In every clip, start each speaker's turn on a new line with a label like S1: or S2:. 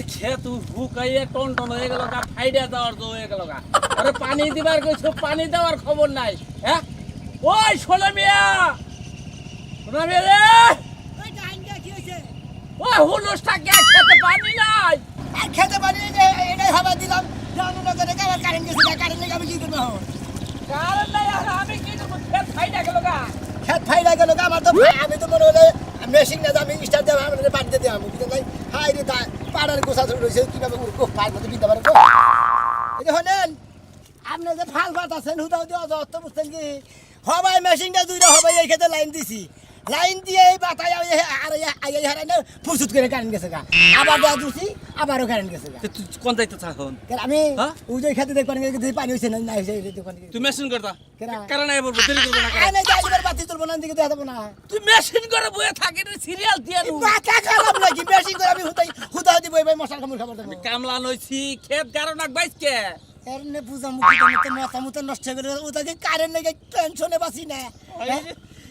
S1: আছে খেত হয়ে গেল গা ফাইডা দেওয়ার তো হয়ে গেল গা। আরে পানি দিবার কইছো পানি দেওয়ার খবর নাই হ্যাঁ? ওই শোনা মিয়া! শোনা মিয়া রে!
S2: ওই ডাইনটা কি হয়েছে?
S1: ওই হুলুসটা কে খেতে পানি নাই?
S2: আর খেতে এটাই হাবা দিলাম। জানো না করে আবার কারেন্ট গেছে কারেন্ট লেগে আমি কি করব?
S1: কারণ নাই আর আমি কি দেবো খেত ফাইডা গেল গা।
S2: খেত ফাইলা গেল আমার তো আমি তো মনে হলে মেশিন না আমি স্টার দেবো আমি পানিতে দেবো আমি বুঝতে নাই হাই রে তা পাড়ার গোসা রয়েছে, কীভাবে উড়কো পার মধ্যে বিদ্যা পারে এই যে হলেন, আপনি যে ফাল ভাত আছেন হুদাও দিয়ে অত বুঝতেন কি? হবাই মেশিনটা দুইটা হবাই এই খেতে লাইন দিছি। লাইন দিয়ে এই বাতায় আর এই হারাই না ফুসুত করে কারেন্ট গেছে গা। আবার দেওয়া দিছি আবারও কারেন্ট গেছে গা।
S1: তুই কোন দায়িত্ব থাকুন
S2: আমি? ওই যে খেতে দেখবেন পানি হয়েছে না না দোকানে
S1: তুই মেশিন করতা কারণ নাই বলব দেরি করব না।
S2: আমি যাইবার বাতি তুলবো না দিকে দেখাবো না।
S1: তুই মেশিন করে বয়ে থাকি সিরিয়াল দিয়ে নু।
S2: মাথা খারাপ নাকি? বেশি করে আমি হুতাই হুতা দিব ভাই মশার কামড় খাবার দেবো।
S1: কামলা নইছি খেত গারো নাক বাইসকে।
S2: এর নে পূজা মুখি তো মাথা মুতা নষ্ট করে ওটাকে কারেন্ট নাকি টেনশনে বাসি না।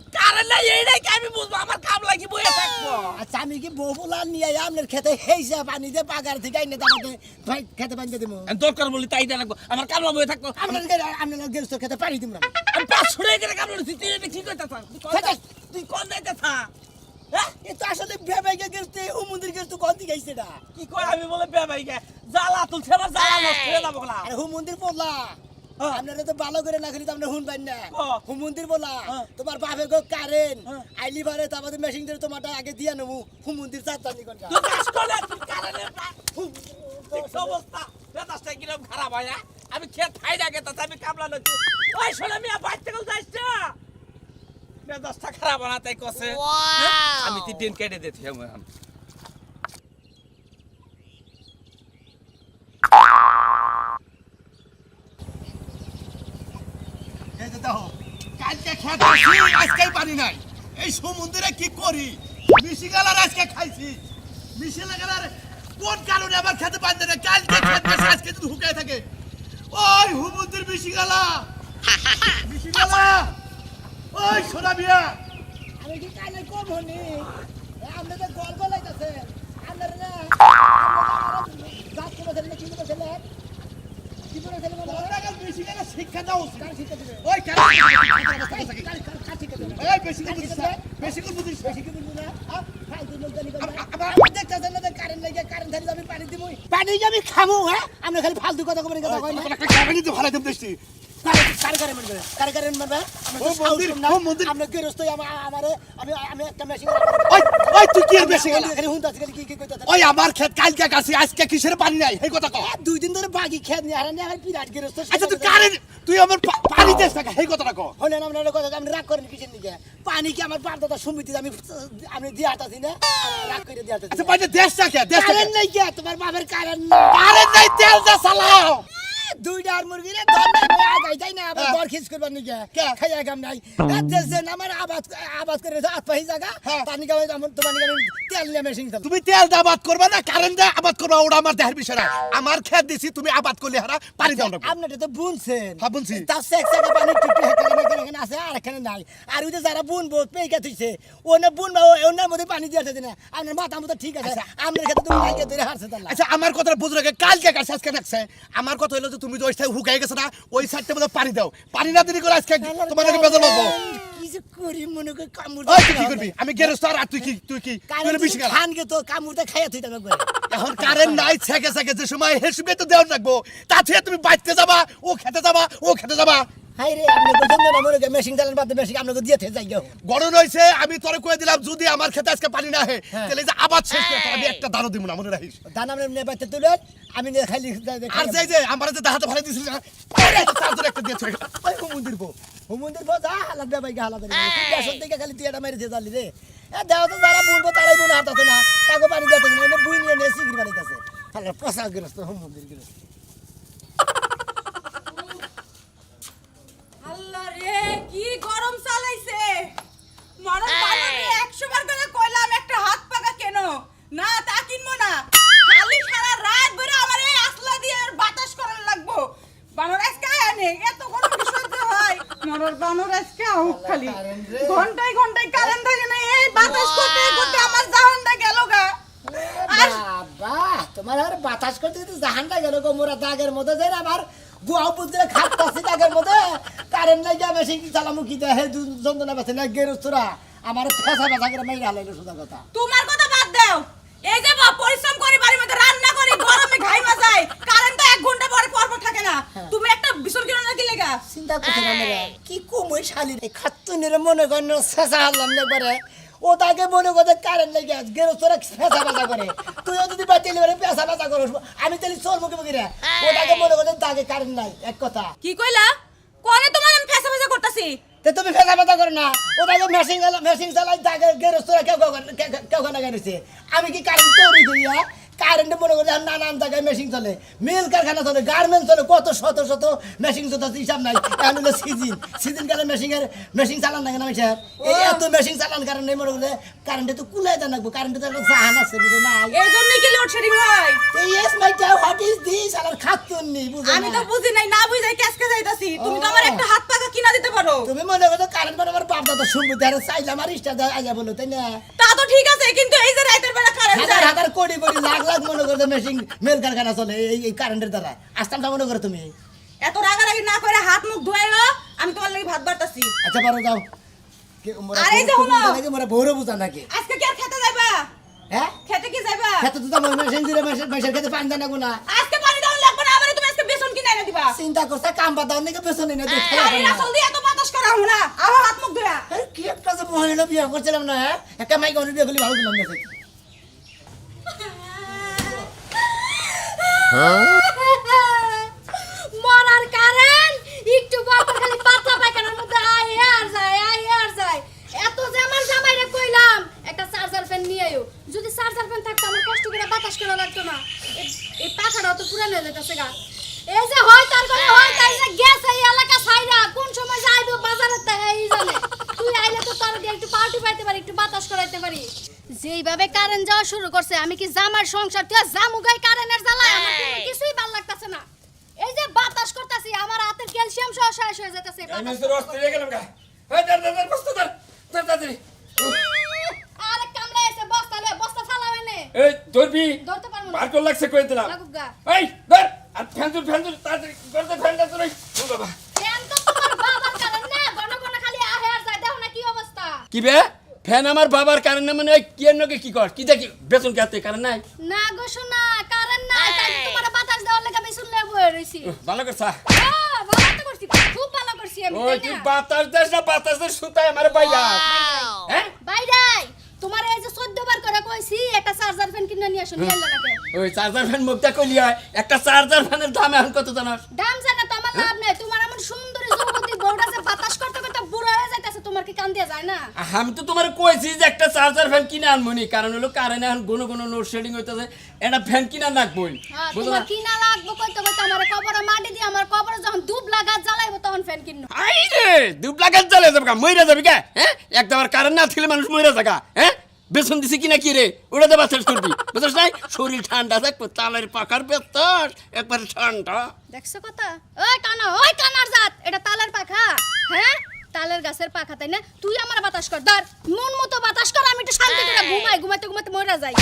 S2: হ্যাঁ?
S1: কারণ নাই এই নাই আমি বুঝব? আমার কামলা কি বয়ে থাকব?
S2: আচ্ছা আমি কি বহুলা নিয়ে আপনার খেতে? হেইছে পানি দিয়ে পাগার থেকে আইনে তারপরে ভাই খেতে পানি দিব
S1: দরকার বলি তাই দেয়া লাগবো। আমার থাকব।
S2: আপনার আপনার গেস্ট খেতে পানি দিব না।
S1: আমি পাঁচশো টাকা করে তুই এটা কি করতে থাক? তুই কোন যাইতে থাক? হ্যাঁ?
S2: এ তো আসলে ভেবে গেস্ট ও মন্দির গেস্ট কোন দিকে আইছে এটা?
S1: কি কয়? আমি বলে বেবাই গে জ্বালা তুলছে আমার জ্বালা নষ্ট হয়ে যাব
S2: আরে হু মন্দির
S1: হ্যাঁ।
S2: আপনারা তো ভালো করে না খেলি তো আপনারা হুন পাই না
S1: হ্যাঁ।
S2: হু মন্দির বলা
S1: হ্যাঁ।
S2: তোমার বাপে গো কারেন্ট
S1: হ্যাঁ।
S2: আইলি বারে তারপরে মেশিন দিয়ে তোমারটা আগে দিয়া নেব হু মন্দির চার চার নিকন
S1: অবস্থা কিরম খারাপ হয় হ্যাঁ? আমি খেত খাই না গেতা আমি কামলা নচ্ছি ওই শোনে মিয়া বাইর থেকে যাইস না বেদাসটা খারাপ না তাই কসে হ্যাঁ? আমি তুই দিন কেটে দিতে আমি
S3: এই যে দেখো কালকে খেতে আজকে পানি নাই। এই সমুদ্রে কি করি? মিশি গেলার আজকে খাইছি। মিশি লাগার কোন কারণে আবার খেতে পারছে না কালকে খেতে আজকে যদি হুকায় থাকে। ওই হুমুদ্র মিশি গেলা। মিশি গেলা। ওই সোনা বিয়া
S2: আমি কি কানে কম হনি? আপনি তো গল্প লাইতাছে আপনারা না জাত করে ফেলে কি করে ফেলে কি করে ফেলে
S3: শিক্ষা দাও ওই বেশি বেশি
S2: পানি আমি খামু হ্যাঁ? আমরা খালি ফালতু কথা কবেন কথা
S3: ভালো দেব দেখছি
S2: আমরা আমি আমি
S3: কালকে কাছে আজকে কিসের পানি নাই? এই কথা
S2: দুই দিন ধরে বাকি খেত নিয়ে হারানি আমার বিরাট গৃহস্থ
S3: আচ্ছা তুই কারে তুই আমার পানি দেশ টাকা এই কথাটা কও।
S2: হলেন আপনার কথা আপনি রাগ করেন কিসের দিকে? পানি কি আমার বাপদাদা সমিতি আমি আমি দিয়ে হাতাছি না? রাগ করে দিয়ে হাতাছি
S3: আচ্ছা পানি দেশ টাকা দেশ টাকা
S2: কারেন্ট নাই কে? তোমার বাপের কারেন্ট
S3: আরে নাই তেল দে চালাও
S2: দুইটা আর মুরগি রে ধর। আগাই যাই না? আবার
S3: হ্যাঁ।
S2: দর খিস করবার
S3: কে?
S2: খাইয়া গাম নাই। দেন আমার আবাদ আবাদ করে আত পাহি জায়গা
S3: হ্যাঁ।
S2: পানি গাওয়াই আমার তোমার নিকে আমি তেল নিয়ে মেশিন
S3: তুমি তেল দে আবাদ করবা না কারেন্ট দে আবাদ করবা ওটা আমার দেহের বিষয় না আমার ক্ষেত দিছি তুমি আবাদ করলে হারা পানি দাও না।
S2: আপনারা তো বুনছেন।
S3: হ্যাঁ, বুনছি।
S2: তার সে এক জায়গা পানি টিপি হেকালে এখানে আছে আর এখানে নাই। আর ওই যে যারা বুনবো পেইকা থইছে ওনে বুনবা ওনার মধ্যে পানি দিয়ে আছে না? আপনার মাথা মতো ঠিক আছে। আপনার ক্ষেত্রে তুমি নাইকে ধরে হারছে তাহলে।
S3: আচ্ছা আমার কথাটা বুঝ রাখে কালকে কাছে আজকে দেখছে আমার কথা হলো যে তুমি যে ওই সাইড হুকাই গেছো না ওই সাইডটা মধ্যে পানি দাও। পানি না দিলে করে আজকে তোমাদেরকে আমি গেরস্ত আর তুই কি তুই কি তুই হলো বেশি গেলা?
S2: খানকে তো খাইয়া
S3: এখন কারেন্ট নাই ছেকে ছেকে যে সময় হেসবে তো দেওয়ার রাখব তাতে তুমি বাইতে যাবা ও খেতে যাবা ও খেতে যাবা।
S2: হাই রে আপনি বলছেন না মনে করি মেশিন চালান বাদ মেশিন আপনাকে দিয়ে থেকে যাই গো
S3: গরম আমি তোরে কয়ে দিলাম যদি আমার খেতে আজকে পানি না হে
S2: হ্যাঁ।
S3: তাহলে যে আবার শেষ করে আমি একটা দানো দিব না মনে রাখিস।
S2: দান আপনি আমি নিয়ে
S3: আর যে যে আমার যে দাহাতে ভালো দিছিস না তার একটা দিয়েছে
S2: ওই বউ যা হালাত দেবাই গা হালাত তুই দেশন থেকে খালি তিয়াটা মেরে দিয়ে জালি রে। এ দেও তো যারা বুনবো তারাই বুন না। তাকে পানি দিতে না বুই নিয়ে নিয়ে বাড়িতেছে হালার পোশাক গ্রস্ত হুমুন্দির গ্রস্ত
S4: আল্লাহ রে কি গরম চালাইছে মরণ বানাবে একশো বার করে কইলাম একটা হাত পাকা কেন না তা কিনবো না খালি সারা রাত ধরে আমার এই আসলা দিয়ে আর বাতাস করার লাগবো বানর আজকে আনে এত গরম কি সহ্য হয় মরর বানর আজকে আউক খালি ঘন্টায় ঘন্টায় কারেন্ট থাকে না এই বাতাস করতে করতে আমার জাহানটা গেল গা। আর
S2: বাবা তোমার আর বাতাস করতে কিন্তু জাহানটা গেল গো। মোরা দাগের মধ্যে যে আমার গুয়াও পুত্রে খাটতাছি দাগের মধ্যে। কারেন্ট নাই যাবে সেই চালামুখি দেয় হে যন্ত্রণা পাচ্ছে না গেরস্তরা আমার ফেসা ফেসা করে মাইরা হালাইলো সোজা কথা।
S4: তোমার কথা বাদ দাও। এই যে পরিশ্রম করি বাড়ির মধ্যে রান্না করি গরমে ঘাইমা যায় কারেন্ট তো এক ঘণ্টা পরে পর পর থাকে না তুমি একটা বিসর কিনো নাকি লেগা
S2: চিন্তা করছে না মেরে কি কমই শালি রে খাতুনের মনে করেন শেষা হারলাম না একবারে ও তাকে মনে করে কারেন্ট লেগে আছে গেরো তোরা ফেসা ফেসা করে তুইও যদি বাতিল করে পেশা করো আমি তাহলে চোর মুখে মুখে রে ও তাকে মনে করে তাকে কারেন্ট নাই এক কথা
S4: কি কইলা কোনে তোমার আমি ফেসা ফেসা করতাছি
S2: তে তুমি ফেসা ফেসা করো না ও তাকে মেশিন মেশিন চালাই তাকে গেরো তোরা কেউ কেউ কেউ কেউ গেছে আমি কি কারেন্ট তৈরি করিয়া কারেন্ট মনে করে আর নানান জায়গায় মেশিন চলে। মিল কারখানা চলে গার্মেন্ট চলে কত শত শত মেশিন চলতে হিসাব নাই। এখন হলো সিজন। সিজন কালে মেশিনের মেশিন চালান না কেন আমি স্যার। এই এত মেশিন চালান কারণে মনে করে কারেন্টে তো কুলাই দেন রাখব কারেন্টে তো একটা জাহান আছে বুঝো না?
S4: এই জন্যই কি লোডশেডিং হয়?
S2: Yes my tell what is this আর খাতুন নি বুঝো
S4: আমি তো বুঝি নাই না বুঝাই ক্যাসকে যাইতাছি। তুমি তো আমার একটা হাত পাকা কিনা দিতে পারো।
S2: তুমি মনে করো কারেন্ট মানে আমার বাপ দাদা শুনব আর চাইলাম আর ইস্টা আইয়া বলো তাই না?
S4: তা তো ঠিক আছে কিন্তু এই যে রাতের বেলা কারেন্ট যায়
S2: কোটি কোটি লাখ লাখ মনে করো মেশিন মেল কারখানা চলে এই এই কারেন্টের দ্বারা। আসতামটা মনে করো তুমি?
S4: এত রাগারাগি না করে হাত মুখ ধুয়াইও আমি তোমার লাগি ভাত বাড়তাছি।
S2: আচ্ছা পারো যাও।
S4: আরে
S2: বউরে
S4: যাও না।
S2: বুঝা নাকি মোরা বউরে বুঝা নাকি?
S4: আজকে কি আর খেতে যাইবা?
S2: হ্যাঁ?
S4: খেতে কি যাইবা?
S2: খেতে তো তোমার মেশিন দিলে মেশিন খেতে পানি দেন না
S4: আজকে পানি দাও লাগবে না আবার তুমি আজকে বেসন কিনে এনে দিবা।
S2: চিন্তা করছে কাম বাদাও নাকি পেছনে না তুই
S4: গাড়ির আসল দিয়ে এত বাতাস করা হলো না আমার হাত মুখ ধুয়া।
S2: কি একটা মহিলা বিয়ে করছিলাম না হ্যাঁ? একটা মাইক অনেক বিয়ে করলে ভালো দিলাম না
S5: মরার কারণ? একটু পর খালি পাতলা পায়খানার মধ্যে আয়, আর যায়, আয়, আর যায়। এত যে আমার জামাইরে কইলাম, একটা চার্জার ফ্যান নিয়ে আয়ো যদি চার্জার ফ্যান থাকতো, আমার কষ্ট করে বাতাস করা লাগতো না। এই পাখাটাও তো পুরানো হয়ে যেতেছে গা। এই যে হয় তার করে হয় তাই যে গেছে এই এলাকা ছাইরা। কোন সময় যাইবো বাজারে এই জানে। তুই আইলে তো তার একটু পার্টি পাইতে পারি, একটু বাতাস করাইতে পারি। যেইভাবে কারেন্ট যাওয়া শুরু করছে, আমি কি জামার সংসার তুই জামুগাই কারেন্টের জ্বালায় আমার কিন্তু কিছুই ভালো লাগতাছে না এই যে বাতাস করতেছি আমার হাতের ক্যালসিয়াম সহ শেষ হয়ে যেতেছে আরে কামড়ে এসে বস্তা লয়ে বস্তা ফালাও এনে।
S6: এই ধরবি?
S5: ধরতে পারব না।
S6: বার করে লাগছে কই দিলাম?
S5: লাগুক গা।
S6: এই ধর আর ফ্যানজুর ফ্যানজুর তাড়াতাড়ি করতে ফ্যানটা তোর ও বাবা।
S5: ফ্যান তো তোমার বাবার কারণ না ঘন ঘন খালি আহে আর যায়। দেখো না কি অবস্থা।
S6: কি বে? ফ্যান আমার বাবার কারণে মানে কি এর কি কর? কি দেখি বেতন কাটতে কারণ নাই।
S5: না গো শোনা কারণ না তাই তোমার বাতাস দেওয়ার লেগে আমি শুনলে বয়ে রইছি।
S6: ভালো করছা
S5: হ্যাঁ, ভালো তো করছি খুব ভালো আমি
S6: ওই
S5: তাই
S6: তুই বাতাস দেশ না বাতাস দেশ সুতাই আমার বাইয়া। হ্যাঁ?
S5: বাইরাই তোমার এই যে 14 বার করে কইছি একটা চার্জার ফ্যান কিনে নিয়ে আসো নিয়ে নাকি?
S6: ওই চার্জার ফ্যান মুখটা কইলি হয় একটা চার্জার ফ্যানের দাম এখন কত জানাস
S5: দাম জানা তো আমার লাভ নাই তোমার এমন সুন্দরী যুবতী বউটা যে বাতাস করতে করতে বুড়া হয়ে যাইতাছে তোমার কি কান দিয়ে যায় না?
S6: আমি তো তোমার কইছি যে একটা চার্জার ফ্যান কিনে আনমনি কারণ হলো কারেন্ট এখন কোনো কোনো লোড শেডিং হইতেছে একটা ফ্যান কিনা রাখবই
S5: হ্যাঁ, তোমার কিনা লাগবে কইতে কইতে আমার কবরে মাটি দিয়ে আমার কবরে যখন দুব লাগা জ্বালাইবো তখন ফ্যান কিনবো।
S6: আই রে দুবলা গাছ জ্বালে যাবে মইরা যাবে কা? হ্যাঁ? একবার কারেন্ট না থাকলে মানুষ মইরা যাকা হ্যাঁ? বেসন দিছি কিনা কি রে? ওটা দেবা শেষ করবি বুঝছ নাই? শরীর ঠান্ডা থাকব তালের পাকার বেতাস একবার ঠান্ডা।
S5: দেখছ কথা? ওই কানা ওই কানার জাত এটা তালের পাখা হ্যাঁ? তালের গাছের পাখা তাই না? তুই আমার বাতাস কর ধর। মন মতো বাতাস কর আমি একটু শান্তি করে ঘুমাই ঘুমাইতে ঘুমাইতে মরা যাই।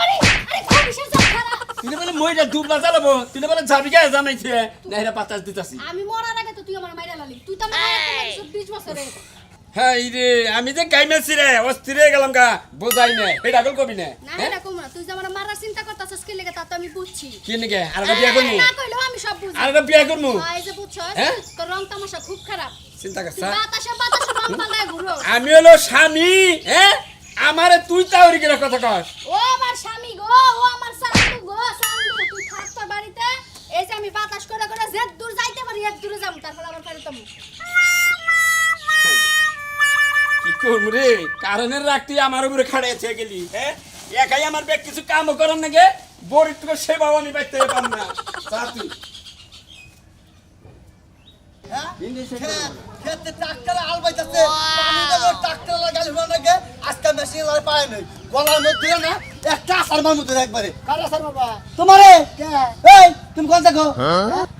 S5: আরে আরে খুব বিশেষ খারাপ
S6: তুই বলে মইরা দুবলা জ্বালাবো তুই বলে যাবি কা জানাইছে না বাতাস দিতাছি।
S5: আমি মরার আগে তো তুই আমার মাইরা লালি। তুই তো আমার বিশ বছরে।
S6: হ্যাঁ রে আমি যে গাইমেছি রে অস্থির হয়ে গেলাম গা বোঝাই না এটা আগল কবি না
S5: না
S6: হ্যাঁ?
S5: এরকম না তুই যে আমার মারার চিন্তা করতেছিস কি লেগে তা তো আমি বুঝছি।
S6: কি নাকি আর একটা বিয়া করব
S5: না কইলেও আমি সব বুঝি।
S6: আর একটা বিয়া
S5: এই যে বুঝছস
S6: হ্যাঁ?
S5: তোর রং তামাশা খুব খারাপ।
S6: চিন্তা
S5: তুই বাতাসে বাতাসে রং পাল্টায় ঘুরো।
S6: আমি হলো স্বামী হ্যাঁ আমারে তুই তাওরি কথা কস।
S5: ও আমার স্বামী গো ও আমার সান্দু গো সান্দু তুই থাক তোর বাড়িতে। এই যে আমি বাতাস করে করে যে দূর যাইতে পারি এক দূরে তারপর আবার যাব।
S6: কি করব রে? কারণের রাখতে আমার উপরে খাড়াইছে গেলি হ্যাঁ? একাই আমার ব্যাগ কিছু কামও করার নাকি? বড়ি তোকে সেবাও আমি পাইতে পার না। যা তুই।
S2: হ্যাঁ? খেতে ট্রাক্টর আল বাইতাছে। পানি দেবো ট্রাক্টর লাগাই হলো নাকি? আজকে মেশিন আর পায় নাই। গলার মধ্যে না
S7: একটা আসার একবারে। কার আসার বাবা তোমারে? এই তুমি কোন দেখো?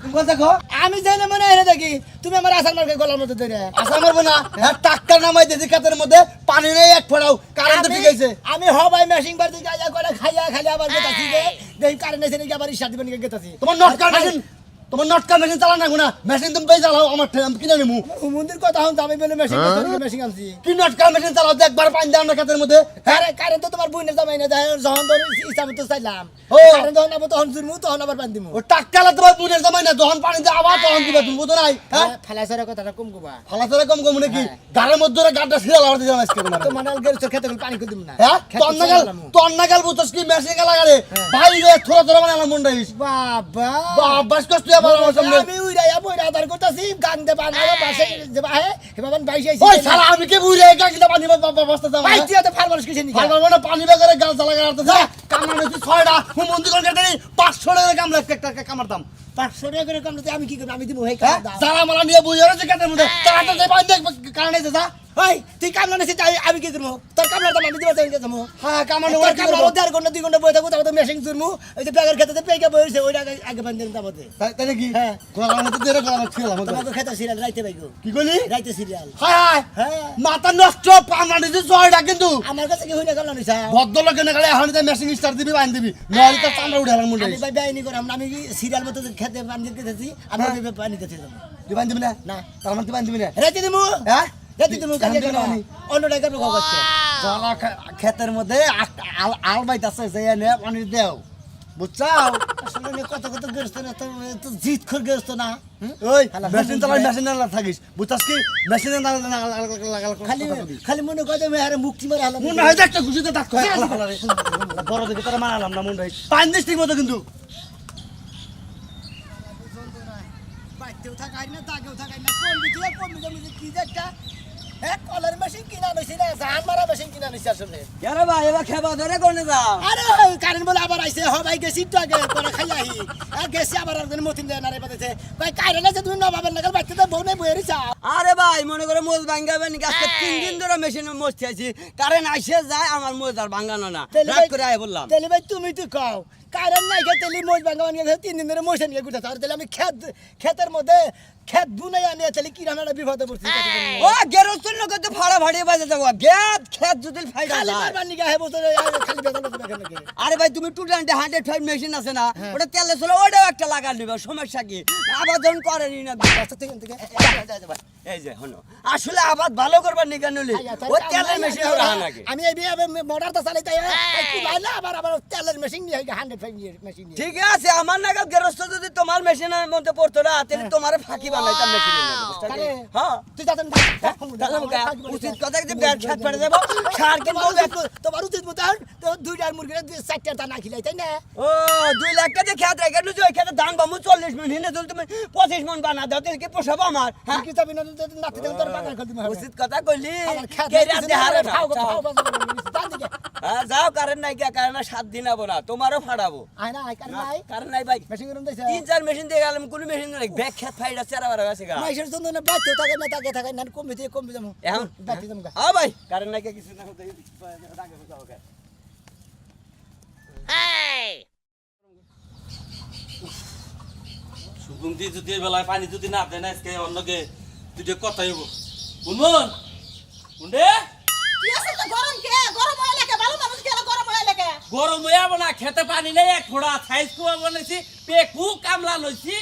S7: তুমি কোন দেখো? আমি জানি মনে হয় দেখি তুমি আমার আসার মার্কে গলার মধ্যে ধরে। আসার মারবো না হ্যাঁ টাক্কা নামাই দিয়েছি ক্ষেতের মধ্যে পানি নেই এক ফোড়াও কারেন্ট ঠিক আছে আমি হবাই মেশিং বার দিকে আয়া করে খাইয়া খালি আবার গেতাছি যে দেই কারেন্ট এসে নাকি আবার ইশার দিবেন গেতাছি। তোমার নটকার মেশিন তোমার নটকা মেশিন চালা না। গুনা মেশিন তুমি পেয়ে চালাও আমার কিনে নেব। মন্দির কথা হন আমি বলে মেশিন মেশিন আনছি। কি নটকা মেশিন চালাও তো একবার পানি দাও না ক্ষেতের মধ্যে। হ্যাঁ কারেন্ট তো তোমার বইনের জামাই না যায় যখন ধর ইচ্ছা মতো চাইলাম। ও। কারেন্ট যখন আবার তখন জুরমু তখন আবার পানি দিমু। ও টাক্কালা তোমার বইনের জামাই না যখন পানি দাও আবার তখন দিবা তুমি বুঝো নাই হ্যাঁ?
S2: ফেলাইছার কথাটা কম কবা।
S7: ফালাসারে কম কম নাকি গাড়ির মধ্যে ওরা গাড়টা ছিঁড়ে লাগাতে যাও আজকে বলে
S2: তো মানে গেল তোর খেতে পানি করে দিম না।
S7: হ্যাঁ?
S2: খেতে
S7: তোর নাগাল
S2: চালালাম।
S7: তোর নাগাল বুঝছস কি? মেশিন গেলা গাড়ি ভাই রে থোড়া থোড়া মানে আমার মন রাইস
S2: বাবা
S7: বাস কষ্ট আবার আমার সামনে
S2: আমি উইরাইয়া বইরা আদার করতেছি গান দে বানাবো বাসে যে বাহে হেবাবান বাইশ আইছি।
S7: ওই শালা আমি কে বুঝে একা কিটা পানি বাবা বস্তা দাও
S2: ভাই তুই তো ফার্মাস কিছু নি
S7: ভাই বাবা পানি বেগারে গাল চালা গাড়তে যা নেছি করে কেটে 500 টাকা কামলা একটা একটা কামার দাম।
S2: পাঁচশো টাকা করে কম আমি কি করব? আমি দিব হেই
S7: যারা মালা নিয়ে বুঝে রয়েছে কেটের মধ্যে তারা তো পানি দেখ কারণ যা
S2: ভাই তুই কামলা নেছিস আমি কি করব? তোর কামলা তো আমি দিব তাই যাব
S7: হ্যাঁ কামানো
S2: তোর কামলা মধ্যে আর ঘণ্টা দুই ঘণ্টা বই থাকব তারপর মেশিন চুরমু ওই যে ব্যাগের খেতে পেয়ে বইছে ওইটা আগে আগে দিন তারপরে।
S7: তাই নাকি?
S2: হ্যাঁ।
S7: গোলার মধ্যে দেরে গোলার ছিল
S2: তোমাকে খেতে সিরিয়াল রাইতে পাইগো।
S7: কি কইলি?
S2: রাইতে সিরিয়াল
S7: হায় মাথা নষ্ট ছয়টা কিন্তু।
S2: আমার কাছে কি হইনা কামলা নিছা।
S7: ভদ্রলোক কেন গেলে এখন মেশিন স্টার দিবি বাইন দিবি। নয় তো চামড়া উঠে গেলাম মুন্ডে।
S2: আমি ভাই বেআইনি করাম আমি সিরিয়াল মতো খেতে বান্ধে দিতেছি আমি ওই পানি দিতে যাব
S7: বাইন দিবি না
S2: না।
S7: তার মানে বাইন দিবি না
S2: রাইতে দিমু
S7: হ্যাঁ
S2: রাইতে দিমু কাজে
S7: দিবি না মানে?
S2: অন্য টাকা রোগ করছে
S7: জলা ক্ষেতের মধ্যে আল- বাইতাছে যে এনে পানি দেও বুঝছাও
S2: আসলে কত কত গ্রস্ত না তো জিত খর গ্রস্ত না
S7: ওই মেশিন চালাই মেশিন না থাকিস বুঝছাস কি মেশিন না
S2: খালি খালি মনে আমি আরে মুক্তি মারে
S7: মনে হয় একটা খুশিতে হয়। বড় দেখে তারা মানালাম না মনে হয় দিস ঠিক মতো কিন্তু
S2: বাইতেও থাকাই না তাকেও থাকাই না। কোন বিয়ে কি যে একটা হ্যাঁ কলার মেশিন কিনা নইছি না জাহান মারা মেশিন কিনা নইছি আসলে।
S8: আরে ভাই এবার খেবা ধরে কোনে যাও?
S2: আরে কারেন্ট বলে আবার আইছে হবাই গেছি তো আগে পরে খাই আহি। আর গেছি আবার একদিন মতিন দেয় না বাদেছে ভাই কারেন্ট আছে তুমি নবাবের নাগাল বাইতে তো বউ নেই বইয়ে রিছা
S8: আরে ভাই মনে করে মোজ ভাঙ্গাবেন আজকে তিন দিন ধরে মেশিনে মস্তি আছি। কারেন্ট আইসে যায় আমার মোজ আর ভাঙ্গানো না। রাত করে আয় বললাম।
S2: ভাই তুমি তো কও কারেন্ট নাই তেলি মোজ ভাঙা বানিয়ে তিন দিন ধরে মোশন ঘুরতে তাহলে আমি খেত খেতের মধ্যে খেত বুনাই আনি তাহলে কি রান্নাটা বিপদে পড়ছি
S8: ও তো ফাড়িয়ে বাজে যাব। গেত খেত যদি ফাইডা
S2: খালি
S8: যায়।
S2: মারবার নিগা হে বছর খালি বেতন
S8: আরে ভাই তুমি two twenty hundred five machine আছে না ওটা তেলে চলে ওটাও একটা লাগা নিবে সমস্যা কি? আবার যখন করেনি না।
S2: রাস্তা থেকে থেকে।
S8: এই যে হনো আসলে আবাদ ভালো করবার নিকা নলি। ও তেলের মেশিন নাকি?
S2: আমি এই বিয়ে মোটরটা চালাই তাই কুলাইলে আবার আবার তেলের মেশিন নিয়ে হান্ড্রেড ফাইভ মেশিন
S8: ঠিক আছে আমার নাগাল গেরস্ত যদি তোমার মেশিনের মধ্যে পড়তো না তাহলে তোমার ফাঁকি বুঝতে পারলি?
S2: তাহলে
S8: হ্যাঁ
S2: তুই যাতেন
S8: উচিত কথা যে ব্যাট খেত পেড়ে দেবো সার কিন্তু
S2: তোমার উচিত মতন তো দুইটার মুরগির চারটার দানা খিলাই তাই না
S8: ও দুই লাখ টাকা খেত রেখে দিচ্ছি ওই খেতে ধান বামু চল্লিশ মিনিট হিনে তুল তুমি পঁচিশ মন বানা দাও তাহলে কি পোষাবো আমার হ্যাঁ
S2: কি যাবি নাতি দেন তোর বাগান করে দিমু
S8: উচিত কথা কইলি
S2: আমার
S8: দেহারে না,
S2: খাও
S8: যাও। হ্যাঁ, যাও কারেন্ট নাই গিয়া কারেন্ট সাত দিন আবো না তোমারও ফাড়াবো
S2: আয় না আয় কার নাই।
S8: কারেন্ট নাই ভাই।
S2: মেশিন গরম দিছে।
S8: তিন চার মেশিন দিয়ে গেলাম কোনো মেশিন নাই। ব্যাগ খেত ফাইডা চেরা বারা গা।
S2: জন্য না থাকে না তাকে থাকে না কমে দিয়ে যাব।
S8: এখন?
S2: যাব
S8: আ ভাই কারেন্ট নাই গিয়া কিছু না হতে রাগে যাও গা।
S1: সুগন্ধি যদি এই বেলায় পানি যদি না দেয় না আজকে অন্যকে দুটো কথাই হব উন্মন উন্ডে
S4: কি আছে তো গরম কে? গরম হয়ে লাগে ভালো মানুষ কে গরম হয়ে লাগে
S1: গরম হয়ে না খেতে পানি নাই এক ফোড়া সাইজ কুয়া বলেছি পেকু কামলা লইছি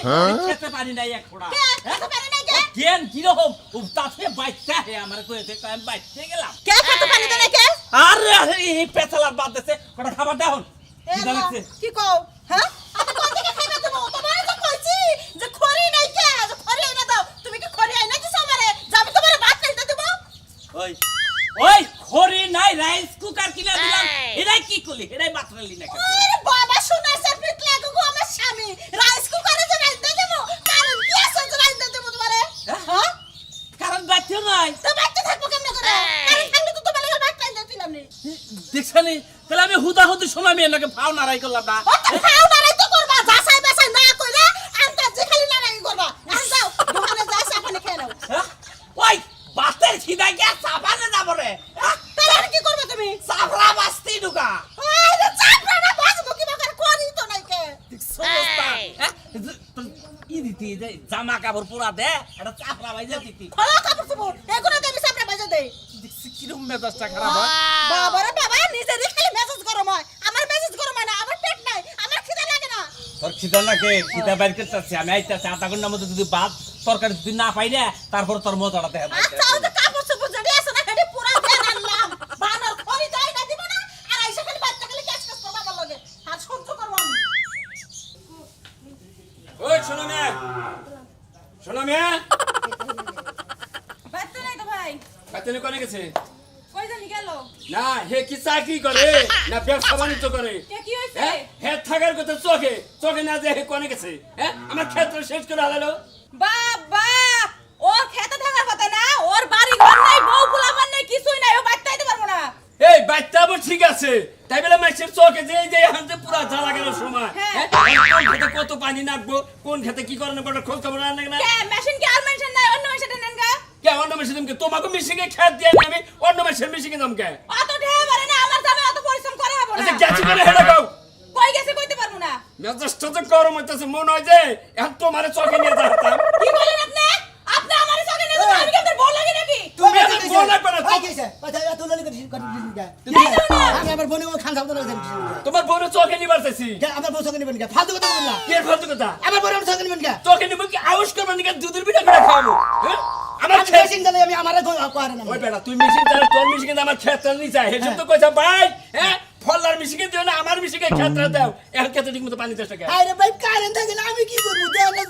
S1: খেতে পানি নাই এক ফোড়া
S4: কে খেতে পানি নাই কে?
S1: জ্ঞান কীরকম? তাতে বাচ্চা হে আমার কয়েছে আমি বাচ্চা গেলাম।
S4: কে খেতে পানি কে?
S1: আরে এই পেছালার বাদ দিছে। কটা খাবার দেখুন কি
S4: মা,
S1: লাগছে
S4: কি কও হ্যাঁ আমি কোন থেকে খাইবা দেবো তোমার তো কইছি যে খড়ি নাই কে যে খড়ি এনে দাও তুমি কি খড়ি আইনা দিছো আমারে যে আমি তোমার ভাত খাইতে দেবো
S1: ওই ওই খড়ি নাই রাইস কুকার কিনে দিলাম। এরাই কি করলি? এরাই বাতরালি না
S4: আরে বাবা শোনা স্যার পিতলে গো আমার স্বামী? রাইস কুকারে যে রাইস দিয়ে দেবো। কারণ কি আছে যে রাইস দিয়ে দেবো তোমারে? হ্যাঁ?
S1: কারণ বাধ্য নাই
S4: তো বাধ্য থাকব কেমনে করে? কারণ থাকলে তো তোমার লাগা ভাত দিলাম নি
S1: দেখছানি? তাহলে আমি হুদা হুদি শোনা মেয়ে নাকি ফাও নারাই করলাম না
S4: ও তো খাও নারাই তো করবা যাচাই বাছাই না কইরা আন্তা যে খালি নারাই করবা আর যাও দোকানে যাই সাপানে খেয়ে নাও
S1: হ্যাঁ? ওই বাতের খিদা গিয়া সাবানে যাব রে হ্যাঁ?
S4: তাহলে আর কি করবে তুমি
S1: সাবরা বাস্তি ঢুকা
S4: আরে
S1: যে জামা কাপড় পুরা দে এটা চাপড়া বাইজা দিতি।
S4: খোলা কাপড় চোপড় এগুলো দেবি চাপড়া বাইজা দে
S7: দেখছি কিরম মেজাজটা খারাপ হয়?
S4: বাবারে বাবা নিজে দেখে মেসেজ গরম হয়। আমার মেসেজ গরম হয় না আমার পেট নাই আমার খিদা লাগে না।
S1: তোর খিদা লাগে? খিদা বাইর করতেছি আমি আইতাছি আধা ঘণ্টার মধ্যে যদি ভাত তরকারি যদি না পাই না তারপর তোর মজাটা দেখা
S4: আচ্ছা ওই যে কাপড় চোপড় যদি আছে না হেডে পুরা দেন আনলাম বানর খড়ি দেয় না দিব না আর আইসা খালি বাচ্চা খালি ক্যাশ ক্যাশ করবা আমার লগে আর সহ্য করব আমি
S6: ওই শোনো মেয়ে শোনো মেয়ে
S4: বাচ্চা নাই তো ভাই
S6: কাতনে কোনে গেছে
S4: কই জানি গেল
S6: না হে কি চাকরি করে? না ব্যবসা বাণিজ্য করে। হ্যাঁ হে থাকার কথা চোখে। চোখে না যে হে কোনে গেছে? হ্যাঁ আমার ক্ষেত্র শেষ করে হালালো
S4: বাবা ওর খেতে থাকার কথা না ওর বাড়ি ঘর নাই বউ পোলাপান নাই কিছুই নাই ও বাচ্চা দিতে পারব না।
S6: এই বাচ্চা আবার ঠিক আছে। তাই বলে মাসের চোখে যে যে এখন যে পুরা জ্বালা গেল সময়।
S4: হ্যাঁ।
S6: হ্যাঁ? কোন খেতে কত পানি নাকবো কোন খেতে কি করানো বড় খোঁজ খবর না।
S4: কে মেশিন কি আর মেশিন নাই অন্য মেশিন নেন গা
S6: কে অন্য মেশিন তোমাকে তোমাকে মিশিকে খেত দিয়ে নি আমি অন্য মেশিন মিশিকে দাম কে
S4: অত ঢেউ পারে না আমার যাবে অত পরিশ্রম করা হবে না।
S6: আচ্ছা গেছি করে হেডা গাও
S4: কই গেছে কইতে পারব না?
S6: মেজাজটা তো গরম হইতেছে মনে হয় যে এখন তোমার চোখে নিয়ে যাতাম
S4: কি বলেন আপনি? আপনি আমার সঙ্গে নিয়ে যাবেন, আমি কি আপনার বউ লাগি নাকি?
S6: তুমি আমার বোন লাগবে না,
S2: ভাই
S6: তো-
S2: কইছে কথা এত ললি করে করে। দিন কা
S6: তুমি-
S2: আমি আমার বোনে খান খাব না
S6: তোমার বোনের চোখে নিবার চাইছি।
S2: আমার বউ সঙ্গে নেবেন কা? ফালতু কথা বললা
S6: কি ফালতু কথা?
S2: আমার বোন সঙ্গে নেবেন কা?
S6: চোখে নিব কি? আউশ করবে নাকি? দুধের পিঠা করে খাওয়াবো হ্যাঁ?
S2: আমি মেশিন চালাই আমি আমার কোয়ারে না।
S6: ওই বেটা তুই মিশিং চালা তোর মিশিং আমার ক্ষেত্রে নি চাই হেসব তো কইছা ভাই হ্যাঁ ফল্লার মিশিং দিও না আমার মিশিং ক্ষেত্রে দাও। এখন ক্ষেত্রে ঠিক মতো পানি দেশ
S2: আরে ভাই কারেন্ট থাকে না আমি কি করব? দেওয়ালে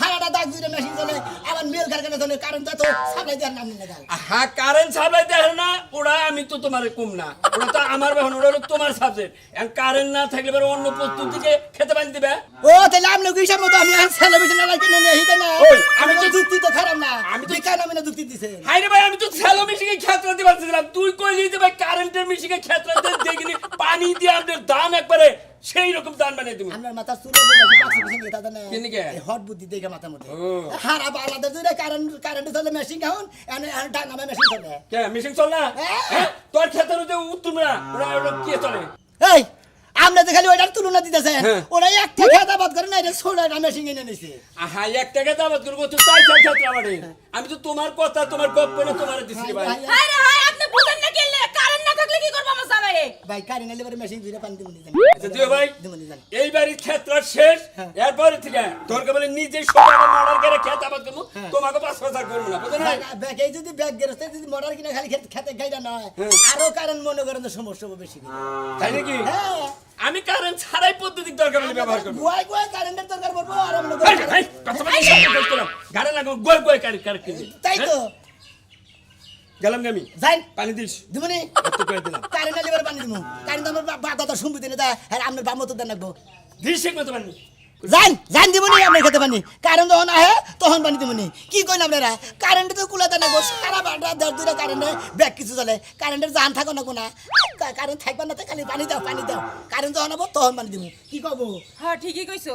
S2: হারাটা দাগ দিলে মেশিন চলে আমার মেল কারখানা চলে কারেন্ট তো সাপ্লাই দেওয়ার নাম নিলে গাল
S6: হ্যাঁ কারেন্ট সাপ্লাই দেয় না ওরা আমি তো তোমার কম না। ওরা তো আমার বেহন ওরা তোমার সাবজেক্ট এখন কারেন্ট না থাকলে এবার অন্য প্রস্তুতিকে খেতে পানি দিবে?
S2: ও তাহলে আপনি হিসাব মতো? আমি ছেলে বেশি না লাগে হিতে না? আমি
S6: আমি
S2: তো
S6: তো-
S2: যুক্তি তো খারাপ না।
S6: আমি
S2: আমি
S6: তো-
S2: তো কেন আমি না যুক্তি দিছে
S6: হাই রে ভাই আমি তো ছেলে মিশিকে ক্ষেত্রে দিতে তুই কইলি যে ভাই কারেন্টের মিশিকে ক্ষেত্রে দেখিনি। পানি দিয়ে আমাদের দান একবারে সেই রকম দান বানিয়ে তুমি
S2: আমার মাথা চুলে বলে পাঁচশো পিছনে নিয়ে তাদের
S6: কেনিকে?
S2: হট বুদ্ধি দেখে মাথা মধ্যে। হারাপ আলাদা দুইটা কারেন্ট কারেন্ট চলে মেশিন এখন এখন ডাঙ্গা মেশিন চলে
S6: কে মিশিং চল না
S2: হ্যাঁ।
S6: হ্যাঁ? তোর ক্ষেত্রে যে উত্তর না ওরা ওরা কে চলে
S2: এই আমরা তো খালি ওইটার তুলনা দিতেছে
S6: হ্যাঁ।
S2: ওরা এক থেকে আবাদ করে না এটা একটা মেশিন এনে নিছে
S6: আহা এক টাকা দাবাত করব তো চাই চাই ক্ষেত্রে আমারে আমি তো তোমার কথা তোমার গপ্প না তোমার দিচ্ছি ভাই
S4: হাই রে হাই আপনি বুঝেন না কেলে কারেন্ট না থাকলে কি করব আমার জামাই
S2: ভাই কারেন্ট এলে পরে মেশিন দুইটা পানি দিমনি
S6: আচ্ছা দিও ভাই
S2: দিমনি জান
S6: এই বাড়ির শেষ এরপরে থেকে তোর বলে নিজে সবাই মর্ডার করে খেতে আবাদ করব তোমাকে পাঁচ করব না বুঝো না
S2: ব্যাগ এই যদি ব্যাগ গেরস্তে যদি মরার কিনা খালি খেতে খেতে গাইডা
S6: হ্যাঁ।
S2: আরও কারেন্ট মনে করেন সমস্যা হবে বেশি
S6: তাই নাকি
S2: হ্যাঁ
S6: আমি কারেন্ট ছাড়াই পদ্ধতি দরকার হলে ব্যবহার করব
S2: কারেন্টের দরকার পড়ব আর আমরা
S6: এই, এই, কথা বলি। গাড়ি লাগো গোয় গোয় কারি কারি কিনে
S2: তাই তো
S6: গেলাম আমি?
S2: যাই।
S6: পানি দিস।
S2: দিমনি
S6: এত করে দিলাম।
S2: কারেন্ট এলে পরে পানি দিমু। কারেন্ট আমার বাবা তো শুনবি দিনে তা আর আমরা বাম মতো দেন রাখব।
S6: দিস ঠিক মতো পানি।
S2: যান যান দিবনি আমরা খেতে পানি। কারেন্ট যখন আহে তখন পানি দিবনি কি কইন আপনারা কারেন্ট তো কুলাতে না গো সারা বারটা দেড় দুটা কারেন্টে ব্যাগ কিছু চলে। কারেন্টের জান থাকো না কোনা। কারেন্ট থাকবে না তো খালি পানি দাও পানি দাও। কারেন্ট যখন হব তখন পানি দিব কি কব?
S4: হ্যাঁ ঠিকই কইছো।